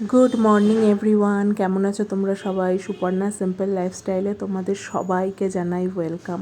Good morning everyone কেমন আছো তোমরা সবাই? সুপর্ণা সিম্পল লাইফস্টাইলে তোমাদের সবাইকে জানাই ওয়েলকাম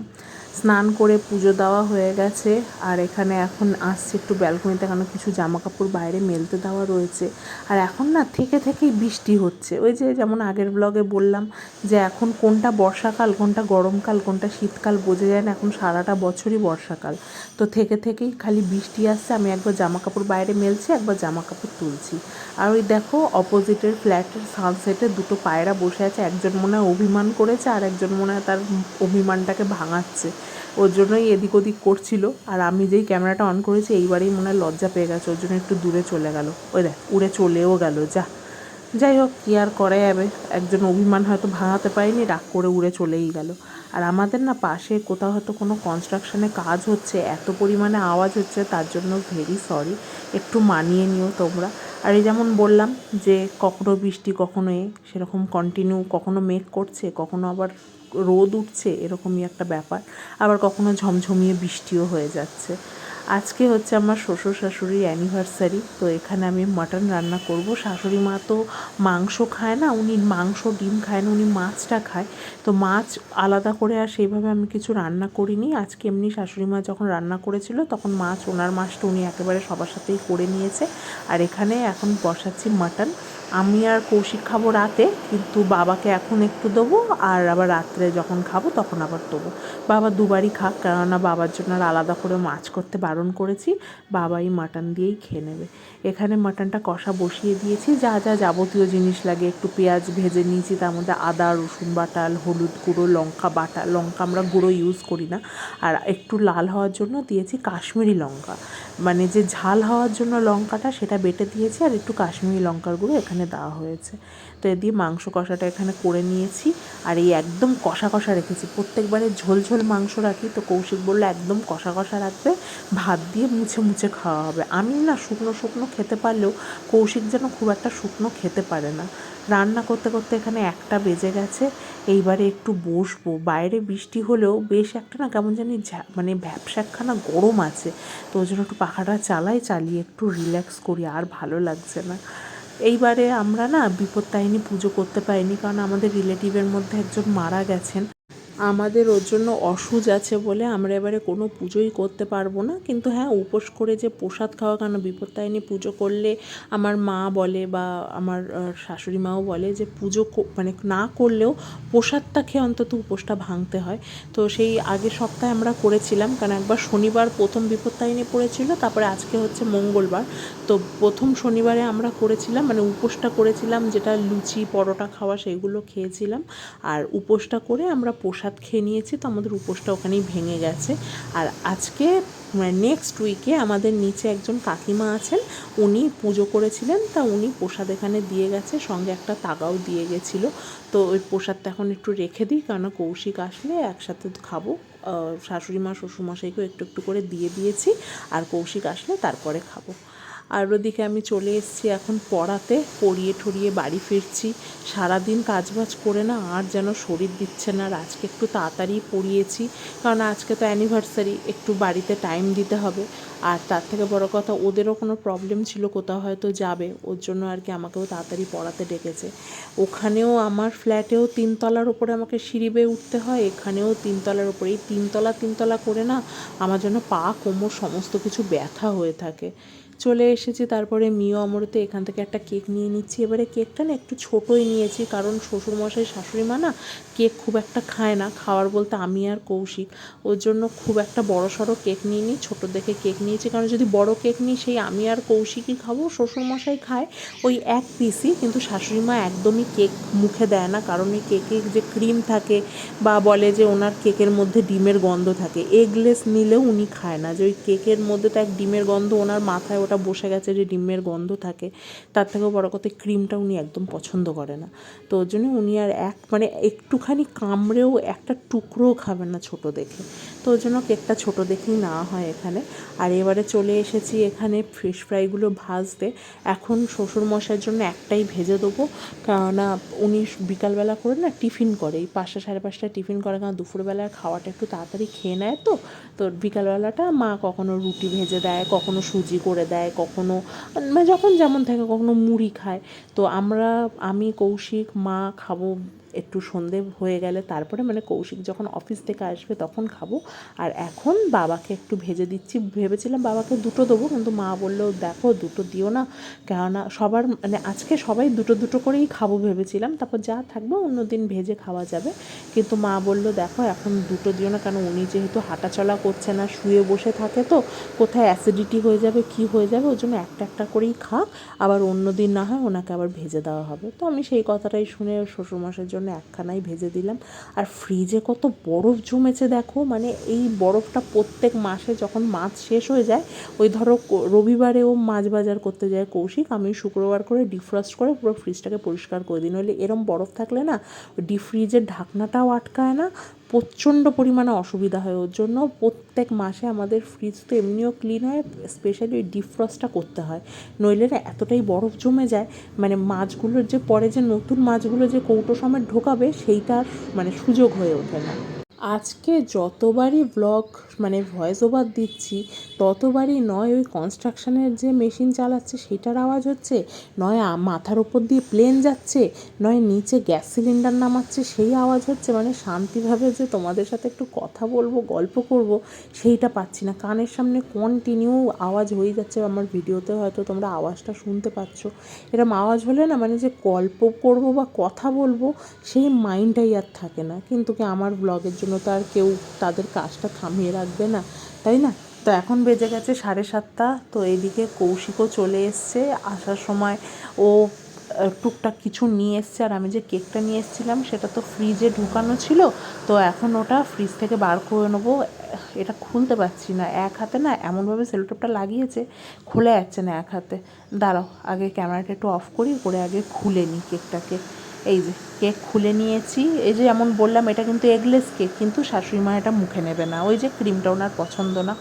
স্নান করে পুজো দেওয়া হয়ে গেছে। আর এখানে এখন আসছে একটু ব্যালকনিতে কেন কিছু জামা কাপড় বাইরে মেলতে দেওয়া রয়েছে। আর এখন না থেকে থেকেই বৃষ্টি হচ্ছে। ওই যে যেমন আগের ব্লগে বললাম যে এখন কোনটা বর্ষাকাল, কোনটা গরমকাল, কোনটা শীতকাল বোঝা যায় না। এখন সারাটা বছরই বর্ষাকাল। তো থেকে থেকেই খালি বৃষ্টি আসছে। আমি একবার জামা কাপড় বাইরে মেলছি, একবার জামা কাপড় তুলছি। আর ওই দেখো অপোজিটের ফ্ল্যাটের সানসেটে দুটো পায়রা বসে আছে। একজন মনে হয় অভিমান করেছে, আর একজন মনে হয় তার অভিমানটাকে ভাঙাচ্ছে। ওর জন্যই এদিক ওদিক করছিল। আর আমি যেই ক্যামেরাটা অন করেছি, এইবারেই মনে হয় লজ্জা পেয়ে গেছে, ওর জন্য একটু দূরে চলে গেল। ওই দেখ, উড়ে চলেও গেল, যা। যাই হোক, কী আর করা যাবে? একজন অভিমান হয়তো ভাঙাতে পারেনি, রাগ করে উড়ে চলেই গেল। আর আমাদের না পাশে কোথাও হয়তো কোনো কনস্ট্রাকশনে কাজ হচ্ছে, এত পরিমাণে আওয়াজ হচ্ছে, তার জন্য ভেরি সরি একটু মানিয়ে নিও তোমরা। আর এই যেমন বললাম যে, কখনো বৃষ্টি কখনো এ, সেরকম কন্টিনিউ কখনো মেঘ করছে, কখনো আবার রোদ উঠছে, এরকমই একটা ব্যাপার। আবার কখনো ঝমঝমিয়ে বৃষ্টিও হয়ে যাচ্ছে। আজকে হচ্ছে আমার শ্বশুর শাশুড়ির অ্যানিভার্সারি তো এখানে আমি মাটন রান্না করব। শাশুড়ি মা তো মাংস খায় না, উনি মাংস ডিম খায় না, উনি মাছটা খায়। তো মাছ আলাদা করে আর সেইভাবে আমি কিছু রান্না করিনি। আজকে এমনি শাশুড়ি মা যখন রান্না করেছিল, তখন মাছ, ওনার মাছটা উনি একেবারে সবার সাথেই করে নিয়েছে। আর এখানে এখন বসাচ্ছি মাটন আমি আর কৌশিক খাব রাতে, কিন্তু বাবাকে এখন একটু দেবো, আর আবার রাত্রে যখন খাব তখন আবার দেবো। বাবা দুবারই খাক, কেননা বাবার জন্য আর আলাদা করে মাছ করতে বারণ করেছি, বাবাই মাটন দিয়েই খেয়ে নেবে। এখানে মাটনটা কষা বসিয়ে দিয়েছি, যা যা যাবতীয় জিনিস লাগে, একটু পেঁয়াজ ভেজে নিয়েছি, তার মধ্যে আদা, রসুন বাটাল হলুদ গুঁড়ো, লঙ্কা বাটা, লঙ্কা আমরা গুঁড়ো ইউজ করি না। আর একটু লাল হওয়ার জন্য দিয়েছি কাশ্মীরি লঙ্কা। মানে যে ঝাল হওয়ার জন্য লঙ্কাটা, সেটা বেটে দিয়েছি, আর একটু কাশ্মীরি লঙ্কার গুঁড়ো এখানে দেওয়া হয়েছে। তো এ দিয়ে মাংস কষাটা এখানে করে নিয়েছি। আর এই একদম কষা কষা রেখেছি। প্রত্যেকবারে ঝোল ঝোল মাংস রাখি তো কৌশিক বলল, একদম কষা কষা রাখবে, ভাত দিয়ে মুছে মুছে খাওয়া হবে। আমি না শুকনো শুকনো খেতে পারলেও কৌশিক যেন খুব একটা শুকনো খেতে পারে না। রান্না করতে করতে এখানে একটা বেজে গেছে। এইবারে একটু বসবো। বাইরে বৃষ্টি হলেও বেশ একটা না কেমন জানি মানে ব্যবসা একখানা গরম আছে। তো ওই জন্য একটু পাখাটা চালাই, চালিয়ে একটু রিল্যাক্স করি। আর ভালো লাগছে না। এইবারে আমরা না বিপত্তারিণী পুজো করতে পারিনি কারণ আমাদের রিলেটিভের মধ্যে একজন মারা গেছেন। আমাদের ওর জন্য অসুজ আছে বলে আমরা এবারে কোনো পুজোই করতে পারব না। কিন্তু হ্যাঁ উপোস করে যে প্রসাদ খাওয়া কেন? বিপত্তারিণী পুজো করলে আমার মা বলে বা আমার শাশুড়ি মাও বলে যে পুজো মানে না করলেও প্রসাদটা খেয়ে অন্তত উপোসটা ভাঙতে হয়। তো সেই আগের সপ্তাহে আমরা করেছিলাম, কারণ একবার শনিবার প্রথম বিপত্তারিণী পড়েছিল, তারপরে আজকে হচ্ছে মঙ্গলবার। তো প্রথম শনিবারে আমরা করেছিলাম মানে উপোসটা করেছিলাম, যেটা লুচি, পরোটা খাওয়া সেইগুলো খেয়েছিলাম। আর উপোসটা করে আমরা প্রসাদ প্রসাদ খেয়ে নিয়েছি তো আমাদের উপোসটা ওখানেই ভেঙে গেছে। আর আজকে নেক্সট উইকে আমাদের নিচে একজন কাকিমা আছেন, উনি পুজো করেছিলেন, তা উনি প্রসাদ এখানে দিয়ে গেছে, সঙ্গে একটা তাগাও দিয়ে গেছিল। তো ওই প্রসাদটা এখন একটু রেখে দিই কারণ কৌশিক আসলে একসাথে খাব। শাশুড়ি মা, শ্বশুরমশাইকেও একটু একটু করে দিয়ে দিয়েছি, আর কৌশিক আসলে তারপরে খাব। আর ওদিকে আমি চলে এসেছি এখন পড়াতে, পড়িয়ে ঠরিয়ে বাড়ি ফিরছি। সারাদিন কাজবাজ করে না আর যেন শরীর দিচ্ছে না। আর আজকে একটু তাড়াতাড়ি পড়িয়েছি, কারণ আজকে তো অ্যানিভার্সারি একটু বাড়িতে টাইম দিতে হবে। আর তার থেকে বড় কথা, ওদেরও কোনো প্রবলেম ছিল কোথাও হয়তো যাবে, ওর জন্য আর কি আমাকেও তাড়াতাড়ি পড়াতে ডেকেছে। ওখানেও আমার ফ্ল্যাটেও তিনতলার ওপরে আমাকে সিঁড়ি বেয়ে উঠতে হয়, এখানেও তিনতলার ওপরে এই তিনতলা তিনতলা করে না, আমার জন্য পা কোমর সমস্ত কিছু ব্যথা হয়ে থাকে। চলে এসেছি, তারপরে মিও অমরতে এখান থেকে একটা কেক নিয়ে নিচ্ছি। এবারে কেকটা না একটু ছোটোই নিয়েছি, কারণ শ্বশুরমশাই, শাশুড়ি মা না কেক খুব একটা খায় না, খাওয়ার বলতে আমি আর কৌশিক। ওর জন্য খুব একটা বড় সড়ো কেক নিয়ে নিই, ছোটো দেখে কেক নিয়েছি, কারণ যদি বড় কেক নিই, সেই আমি আর কৌশিকই খাব, শ্বশুরমশাই খায় ওই এক পিসই, কিন্তু শাশুড়ি মা একদমই কেক মুখে দেয় না, কারণ ওই কেকে যে ক্রিম থাকে বা বলে যে ওনার কেকের মধ্যে ডিমের গন্ধ থাকে এগলেস নিলেও উনি খায় না। যে ওই কেকের মধ্যে তো এক ডিমের গন্ধ ওনার মাথায় ওটা বসে গেছে যে ডিমের গন্ধ থাকে, তার থেকেও বড় কথা ক্রিমটা উনি একদম পছন্দ করে না। তো ওর জন্য উনি আর এক মানে একটুখানি কামড়েও একটা টুকরোও খাবেন না ছোট দেখে। তো ওই জন্য কেকটা ছোট দেখেই নেওয়া হয় এখানে। আর এবারে চলে এসেছি এখানে ফিশ ফ্রাইগুলো ভাজতে। এখন শ্বশুরমশাইয়ের জন্য একটাই ভেজে দেবো। কেননা উনি বিকালবেলা করে না টিফিন করে, এই পাঁচটা সাড়ে পাঁচটায় টিফিন করে, কারণ দুপুরবেলার খাওয়াটা একটু তাড়াতাড়ি খেয়ে নেয় তো। তো বিকালবেলাটা মা কখনো রুটি ভেজে দেয়, কখনো সুজি করে দেয়। দেয় কখনো মানে যখন যেমন থাকে কখনো মুড়ি খায়। তো আমরা, আমি, কৌশিক, মা খাব একটু সন্ধে হয়ে গেলে তারপরে মানে কৌশিক যখন অফিস থেকে আসবে তখন খাব। আর এখন বাবাকে একটু ভেজে দিচ্ছি। ভেবেছিলাম বাবাকে দুটো দেবো, কিন্তু মা বলল, দেখো, দুটো দিও না। কেননা সবার মানে আজকে সবাই দুটো দুটো করেই খাব ভেবেছিলাম। তারপর যা থাকবে অন্য দিন ভেজে খাওয়া যাবে। কিন্তু মা বলল, দেখো, এখন দুটো দিও না। কেন উনি যেহেতু হাঁটাচলা করছে না, শুয়ে বসে থাকে তো, কোথায় অ্যাসিডিটি হয়ে যাবে, কি হয়ে যাবে ওই জন্য একটা একটা করেই খাক। আবার অন্য দিন না হয় ওনাকে আবার ভেজে দেওয়া হবে। তো আমি সেই কথাটাই শুনে শ্বশুরমশাইয়ের জন্য একখানাই ভেজে দিলাম। আর ফ্রিজে কত বরফ জমেছে দেখো মানে এই বরফটা প্রত্যেক মাসে যখন মাছ শেষ হয়ে যায়, ওই ধরো রবিবারে রবিবারেও মাছ বাজার করতে যায় কৌশিক, আমি শুক্রবার করে ডিফ্রস্ট করে পুরো ফ্রিজটাকে পরিষ্কার করে দিই। নইলে এরম বরফ থাকলে না ডিপ ফ্রিজের ঢাকনাটাও আটকায় না প্রচণ্ড পরিমাণে অসুবিধা হয় ওর জন্য। প্রত্যেক মাসে আমাদের ফ্রিজ তো এমনিও ক্লিন হয় স্পেশালি ওই ডিফ্রস্টটা করতে হয়। নইলে না এতটাই বরফ জমে যায় মানে মাছগুলোর যে, পরে যে নতুন মাছগুলো যে কৌটো সময় ঢোকাবে, সেইটার মানে সুযোগ হয়ে ওঠে না। আজকে যতবারই ব্লগ মানে ভয়েস ওভার দিচ্ছি, ততবারই নয় ওই কনস্ট্রাকশনের যে মেশিন চালাচ্ছে, সেটার আওয়াজ হচ্ছে, নয় মাথার ওপর দিয়ে প্লেন যাচ্ছে, নয় নিচে গ্যাস সিলিন্ডার নামাচ্ছে, সেই আওয়াজ হচ্ছে মানে শান্তিভাবে যে তোমাদের সাথে একটু কথা বলব, গল্প করব, সেইটা পাচ্ছি না। কানের সামনে কন্টিনিউ আওয়াজ হয়ে যাচ্ছে, আমার ভিডিওতে হয়তো তোমরা আওয়াজটা শুনতে পাচ্ছ। এরম আওয়াজ হলে না মানে যে গল্প করব বা কথা বলব, সেই মাইন্ডটাই আর থাকে না। কিন্তু কি আমার ব্লগের জন্য তো আর কেউ তাদের কাজটা থামিয়ে রাখবে না, তাই না? তো এখন বেজে গেছে সাড়ে সাতটা, তো এদিকে কৌশিকও চলে এসছে। আসার সময় ও টুকটাক কিছু নিয়ে এসছে। আর আমি যে কেকটা নিয়ে এসেছিলাম, সেটা তো ফ্রিজে ঢুকানো ছিল। তো এখন ওটা ফ্রিজ থেকে বার করে নেব। এটা খুলতে পারছি না। এক হাতে না এমনভাবে সেলোটেপটা লাগিয়েছে, খুলে যাচ্ছে না এক হাতে। দাঁড়াও, আগে ক্যামেরাটা একটু অফ করি করে আগে খুলে নিই কেকটাকে। এই যে, কেক খুলে নিয়েছি। এই যে যেমন বললাম, এটা কিন্তু এগলেস কেক কিন্তু শাশুড়ি মা এটা মুখে নেবে না। ওই যে ক্রিমটা ওনার পছন্দ না।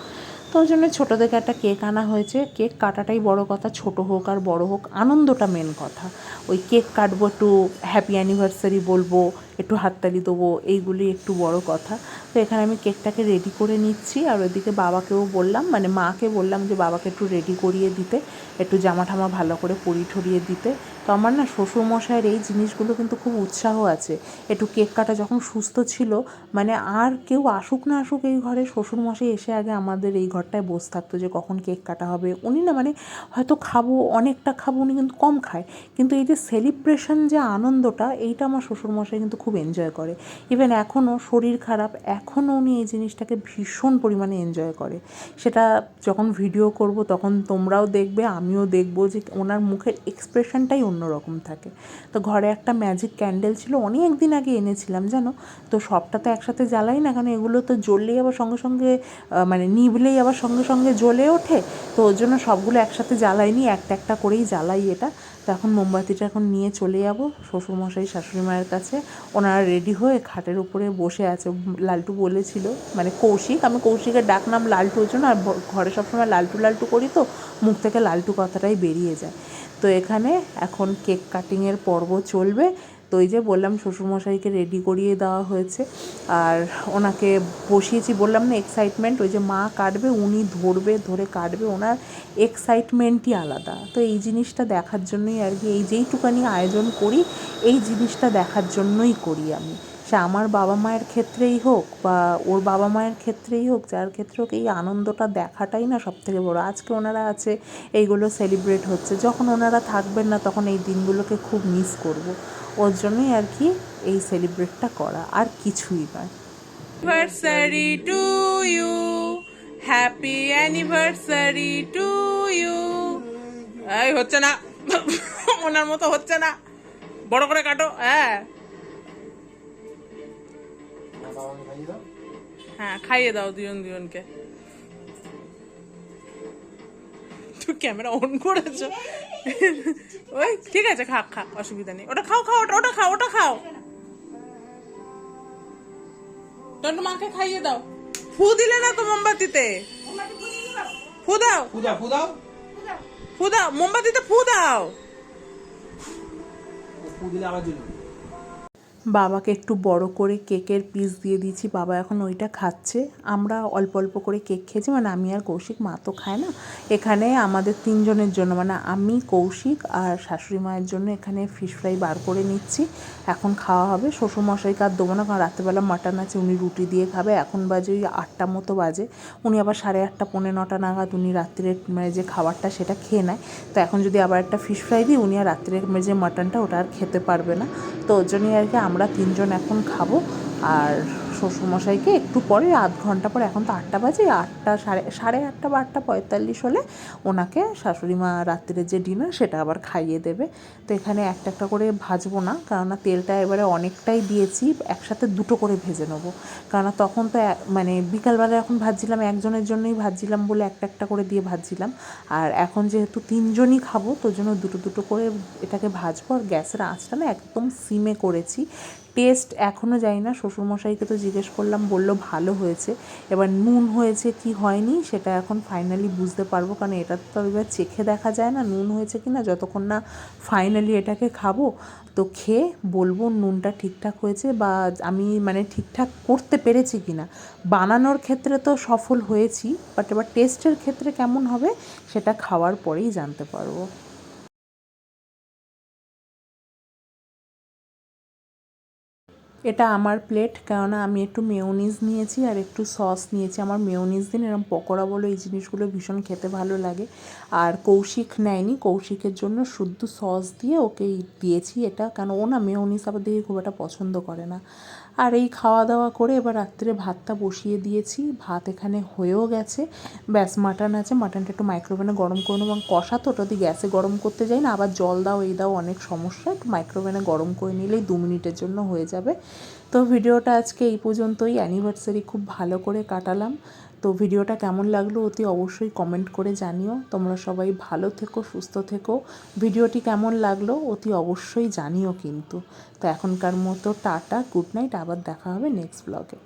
তো ওই জন্য ছোটো থেকে একটা কেক আনা হয়েছে। কেক কাটাটাই বড় কথা, ছোট হোক আর বড় হোক, আনন্দটা মেন কথা। ওই কেক কাটবো, একটু হ্যাপি অ্যানিভার্সারি বলব, একটু হাততালি দেবো, এইগুলি একটু বড় কথা। তো এখানে আমি কেকটাকে রেডি করে নিচ্ছি। আর ওইদিকে বাবাকেও বললাম মানে মাকে বললাম যে, বাবাকে একটু রেডি করিয়ে দিতে, একটু জামা ঠামা ভালো করে পরি ঠরিয়ে দিতে। তো আমার না শ্বশুরমশাইয়ের এই জিনিসগুলো কিন্তু খুব উৎসাহ আছে। একটু কেক কাটা যখন সুস্থ ছিল মানে আর কেউ আসুক না আসুক এই ঘরে, শ্বশুরমশাই এসে আগে আমাদের এই ঘরটায় বসে থাকতো যে কখন কেক কাটা হবে। উনি না মানে হয়তো খাব, অনেকটা খাব, উনি কিন্তু কম খায়। কিন্তু এই যে সেলিব্রেশন যে আনন্দটা, এইটা আমার শ্বশুরমশাই কিন্তু খুব এনজয় করে। ইভেন এখনও শরীর খারাপ এখনও উনি এই জিনিসটাকে ভীষণ পরিমাণে এনজয় করে। সেটা যখন ভিডিও করব, তখন তোমরাও দেখবে, আমিও দেখব যে ওনার মুখের এক্সপ্রেশনটাই অন্যরকম থাকে। তো ঘরে একটা ম্যাজিক ক্যান্ডেল ছিল অনেক দিন আগে এনেছিলাম, জানো? তো সবটা তো একসাথে জ্বালাই না, কারণ এগুলো তো জ্বললেই আবার সঙ্গে সঙ্গে মানে নিভলেই আবার সঙ্গে সঙ্গে জ্বলে ওঠে। তো ওর জন্য সবগুলো একসাথে জ্বালাইনি, একটা একটা করেই জ্বালাই এটা। তো এখন মোমবাতিটা এখন নিয়ে চলে যাব শ্বশুরমশাই শাশুড়ি মায়ের কাছে। ওনারা রেডি হয়ে খাটের উপরে বসে আছে। লালটু বলেছিল মানে কৌশিক, আমি কৌশিকের ডাক নাম লালটু ওই জন্য, আর ঘরে সবসময় লালটু লালটু করি তো, মুখ থেকে লালটু কথাটাই বেরিয়ে যায়। তো এখানে এখন কেক কাটিংয়ের পর্ব চলবে। তো এই যে বললাম, শ্বশুরমশাইকে রেডি করিয়ে দেওয়া হয়েছে। আর ওনাকে বসিয়েছি, বললাম না এক্সাইটমেন্ট ওই যে মা কাটবে, উনি ধরবে, ধরে কাটবে, ওনার এক্সাইটমেন্টই আলাদা। তো এই জিনিসটা দেখার জন্যই আর কি, এই যেইটুকানি আয়োজন করি, এই জিনিসটা দেখার জন্যই করি আমি। সে আমার বাবা মায়ের ক্ষেত্রেই হোক বা ওর বাবা মায়ের ক্ষেত্রেই হোক, যার ক্ষেত্রে হোক এই আনন্দটা দেখাটাই না সব থেকে বড়। আজকে ওনারা আছে, এইগুলো সেলিব্রেট হচ্ছে। যখন ওনারা থাকবেন না, তখন এই দিনগুলোকে খুব মিস করব। ওর জন্যই আর কি এই সেলিব্রেটটা করা, আর কিছুই নয়। Anniversary to you. Happy anniversary to you. এই, হচ্ছে না। ওনার মতো হচ্ছে না। বড় করে কাটো হ্যাঁ। হ্যাঁ খাইয়ে দাও দুজন দুজনকে তুই ক্যামেরা অন করেছ? ওই ঠিক আছে খা খা অসুবিধা নেই। ওটা খাও খাও ওটা ওটা খাও ওটা খাও। তোর মাকে খাইয়ে দাও। ফু দিলে না তো মোমবাতিতে? ফু দাও। ফুদাও ফুদাও ফু দাও। মোমবাতিতে ফু দাও। ফু দিলে আবার জ্বলবে। বাবাকে একটু বড় করে কেকের পিস দিয়ে দিয়েছি। বাবা এখন ওইটা খাচ্ছে। আমরা অল্প অল্প করে কেক খেয়েছি। মানে আমি আর কৌশিক, মা তো খায় না। এখানে আমাদের তিনজনের জন্য মানে আমি, কৌশিক আর শাশুড়ি মায়ের জন্য এখানে ফিশ ফ্রাই বার করে নিচ্ছি। এখন খাওয়া হবে। শ্বশুরমশাইকে আর দেবো না, কারণ রাত্রেবেলা মাটন আছে, উনি রুটি দিয়ে খাবে। এখন বাজে ওই আটটা মতো বাজে। উনি আবার সাড়ে আটটা, পৌনে নটা নাগাদ উনি রাত্রের মানে যে খাবারটা সেটা খেয়ে নেয়। তো এখন যদি আবার একটা ফিশ ফ্রাই দিই, উনি আর রাত্রের মানে যে মাটনটা ওটা আর খেতে পারবে না। তো ওর জন্যই আর কি আমরা তিনজন এখন খাব আর শ্বশুরমশাইকে একটু পরে, আধ ঘণ্টা পরে, এখন তো আটটা বাজে, আটটা সাড়ে সাড়ে আটটা বা আটটা পঁয়তাল্লিশ হলে ওনাকে শাশুড়ি মা রাত্রের যে ডিনার সেটা আবার খাইয়ে দেবে। তো এখানে একটা একটা করে ভাজবো না, কেননা তেলটা এবারে অনেকটাই দিয়েছি, একসাথে দুটো করে ভেজে নেব। কেননা তখন তো মানে বিকালবেলা এখন ভাজছিলাম, একজনের জন্যই ভাজছিলাম বলে একটা একটা করে দিয়ে ভাজছিলাম। আর এখন যেহেতু তিনজনই খাব, তোর জন্য দুটো দুটো করে এটাকে ভাজবো। আর গ্যাসের আঁচটা না একদম সিমে করেছি। টেস্ট এখনও যাই না শ্বশুরমশাইকে তো জিজ্ঞেস করলাম, বলল ভালো হয়েছে। এবার নুন হয়েছে কি হয়নি সেটা এখন ফাইনালি বুঝতে পারব, কারণ এটা তো এবার চেখে দেখা যায় না নুন হয়েছে কি না যতক্ষণ না ফাইনালি এটাকে খাব, তো খেয়ে বলব নুনটা ঠিকঠাক হয়েছে বা আমি মানে ঠিকঠাক করতে পেরেছি কি না বানানোর ক্ষেত্রে তো সফল হয়েছি বাট এবার টেস্টের ক্ষেত্রে কেমন হবে সেটা খাওয়ার পরেই জানতে পারব। এটা আমার প্লেট কেননা আমি একটু মেয়নিজ নিয়েছি আর একটু সস নিয়েছি। আমার মেয়নিজ দিন এরকম পকোড়া বলো, এই জিনিসগুলো ভীষণ খেতে ভালো লাগে। আর কৌশিক নেয়নি, কৌশিকের জন্য শুদ্ধ সস দিয়ে ওকে দিয়েছি এটা, কেন ও না মেয়নিজ আবার দিয়ে খুব একটা পছন্দ করে না। আর এই খাওয়া দাওয়া করে এবার রাত্রে ভাতটা বসিয়ে দিয়েছি। ভাত এখানে হয়েও গেছে। ব্যাস, মাটন আছে। মাটনটা একটু মাইক্রোওভেনে গরম করে নেব কষা তো, ওটা দিয়ে গ্যাসে গরম করতে যাই না, আবার জল দাও, এই দাও, অনেক সমস্যা। একটু মাইক্রোওভেনে গরম করে নিলেই দু মিনিটের জন্য হয়ে যাবে। তো ভিডিওটা আজকে এই পর্যন্তই। অ্যানিভার্সারি খুব ভালো করে কাটালাম। তো ভিডিওটা কেমন লাগল অতি অবশ্যই কমেন্ট করে জানিও। তোমরা সবাই ভালো থেকো, সুস্থ থেকো। ভিডিওটি কেমন লাগল অতি অবশ্যই জানিও কিন্তু। তো এখনকার মতো টাটা গুড নাইট আবার দেখা হবে নেক্সট ব্লগে